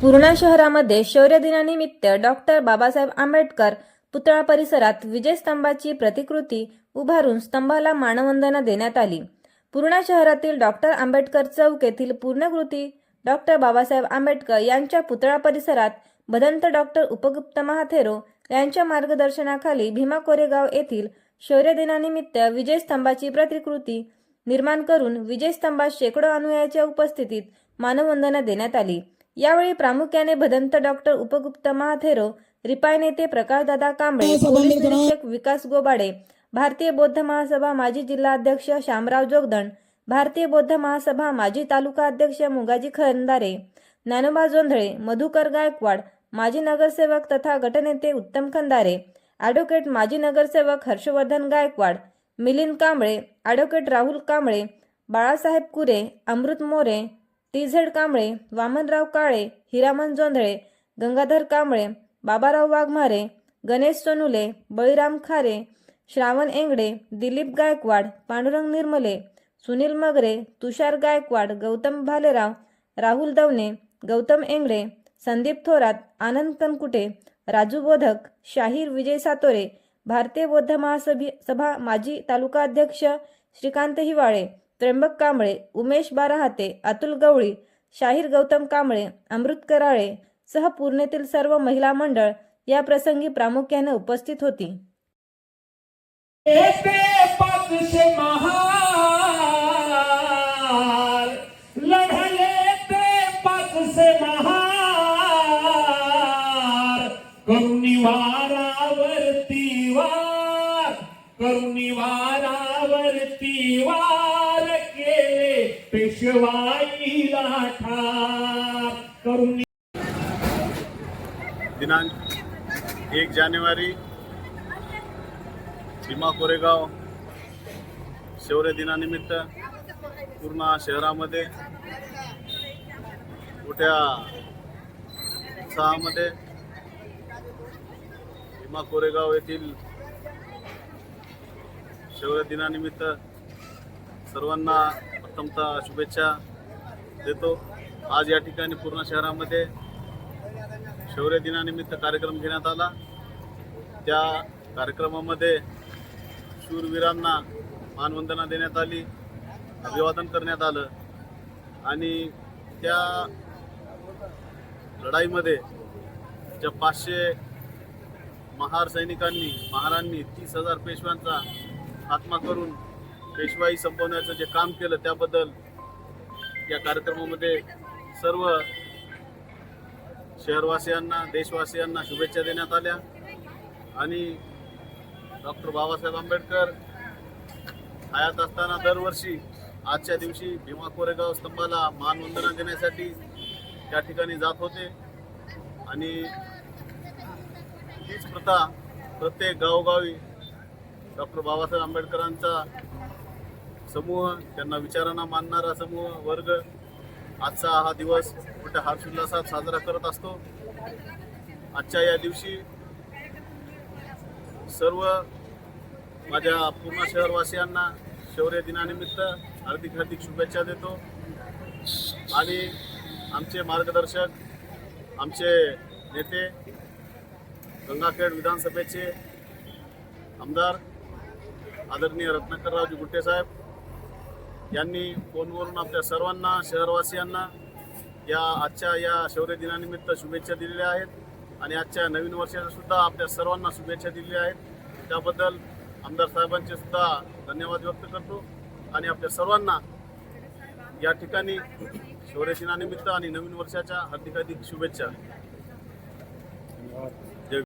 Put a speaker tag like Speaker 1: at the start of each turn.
Speaker 1: पूर्णा शहरामध्ये शौर्य दिनानिमित्त डॉक्टर बाबासाहेब आंबेडकर पुतळा परिसरात विजय स्तंभाची प्रतिकृती उभारून स्तंभाला मानवंदना देण्यात आली. पूर्णा शहरातील डॉक्टर आंबेडकर चौक येथील पूर्णकृती डॉक्टर बाबासाहेब आंबेडकर यांच्या पुतळा परिसरात भदंत डॉक्टर उपगुप्त महाथेरो यांच्या मार्गदर्शनाखाली भीमा कोरेगाव येथील शौर्य दिनानिमित्त विजय स्तंभाची प्रतिकृती निर्माण करून विजय स्तंभात शेकडो अनुयायाच्या उपस्थितीत मानवंदना देण्यात आली. यावेळी प्रामुख्याने भदंत डॉक्टर उपगुप्त महाथेरो रिपाय नेते प्रकाशदादा कांबळे पोलीस निरीक्षक विकास गोबाडे भारतीय बौद्ध महासभा माजी जिल्हाध्यक्ष श्यामराव जोगदंड भारतीय बौद्ध महासभा माजी तालुका अध्यक्ष मुगाजी खंदारे ज्ञानोबा जोंधळे मधुकर गायकवाड माजी नगरसेवक तथा गटनेते उत्तम खंदारे ॲडव्होकेट माजी नगरसेवक Harshvardhan Gaikwad Milind Kamble advocate Rahul Kamble Balasaheb Kure Amrut More T Z Kamble Vamanrao Kale Hiraman Jondhale Gangadhar Kamble Babarao Waghmare Ganesh Sonule Baliram Khare Shravan Engade Dilip Gaikwad Pandurang निर्मले सुनील मगरे तुषार गायकवाड गौतम भालेराव राहुल दवणे गौतम एंगडे संदीप थोरात आनंद कनकुटे राजू बोधक शाहीर विजय सातोरे भारतीय बौद्ध महासभी सभा माजी तालुका अध्यक्ष श्रीकांत हिवाळे त्र्यंबक कांबळे उमेश बाराहाते अतुल गवळी शाहीर गौतम कांबळे अमृत कराळे सह पूर्णेतील सर्व महिला मंडळ या प्रसंगी प्रामुख्याने उपस्थित होती.
Speaker 2: करुणिवारावरती वार. पेशवाईला ठार
Speaker 3: दिनांक एक जानेवारी भीमा कोरेगाव शौर्य दिनानिमित्त पूर्ण शहरामध्ये मोठ्या उत्साहामध्ये भीमा कोरेगाव येथील शौर्य दिनानिमित्त सर्वांना प्रथमतः शुभेच्छा देतो. आज या ठिकाणी पूर्ण शहरामध्ये शौर्य दिनानिमित्त कार्यक्रम घेण्यात आला. त्या कार्यक्रमामध्ये शूरवीरांना मानवंदना देण्यात आली अभिवादन करण्यात आलं आणि त्या लढाईमध्ये ज्या पाचशे महार सैनिकांनी महारांनी तीस हजार पेशव्यांचा आत्मा करून पेशवाई संपवण्याचं जे काम केलं त्याबद्दल या कार्यक्रमामध्ये सर्व शहरवासियांना देशवासियांना शुभेच्छा देण्यात आल्या. आणि डॉक्टर बाबासाहेब आंबेडकर हयात असताना दरवर्षी आजच्या दिवशी भीमा कोरेगाव स्तंभाला मानवंदना देण्यासाठी त्या ठिकाणी जात होते. आणि हीच प्रथा प्रत्येक गावोगावी डॉक्टर बाबासाहेब आंबेडकरांचा समूह त्यांना विचारांना मानणारा समूह वर्ग. आजचा हा दिवस मोठ्या हर्षोल्लासात साजरा करत असतो. आजच्या या दिवशी सर्व माझ्या पूर्ण शहरवासियांना शौर्य दिनानिमित्त हार्दिक हार्दिक शुभेच्छा देतो. आणि आमचे मार्गदर्शक आमचे नेते गंगाखेड विधानसभेचे आमदार आदरणीय रत्नाकररावजी गुट्टे साहेब यांनी फोनवरून आपल्या सर्वांना शहरवासियांना या आजच्या या शौर्य दिनानिमित्त शुभेच्छा दिलेल्या आहेत. आणि आजच्या नवीन वर्षाच्या सुद्धा आपल्या सर्वांना शुभेच्छा दिलेल्या आहेत. त्याबद्दल आमदार साहेबांचे सुद्धा धन्यवाद व्यक्त करतो. आणि आपल्या सर्वांना या ठिकाणी शौर्य दिनानिमित्त आणि नवीन वर्षाच्या हार्दिक हार्दिक शुभेच्छा.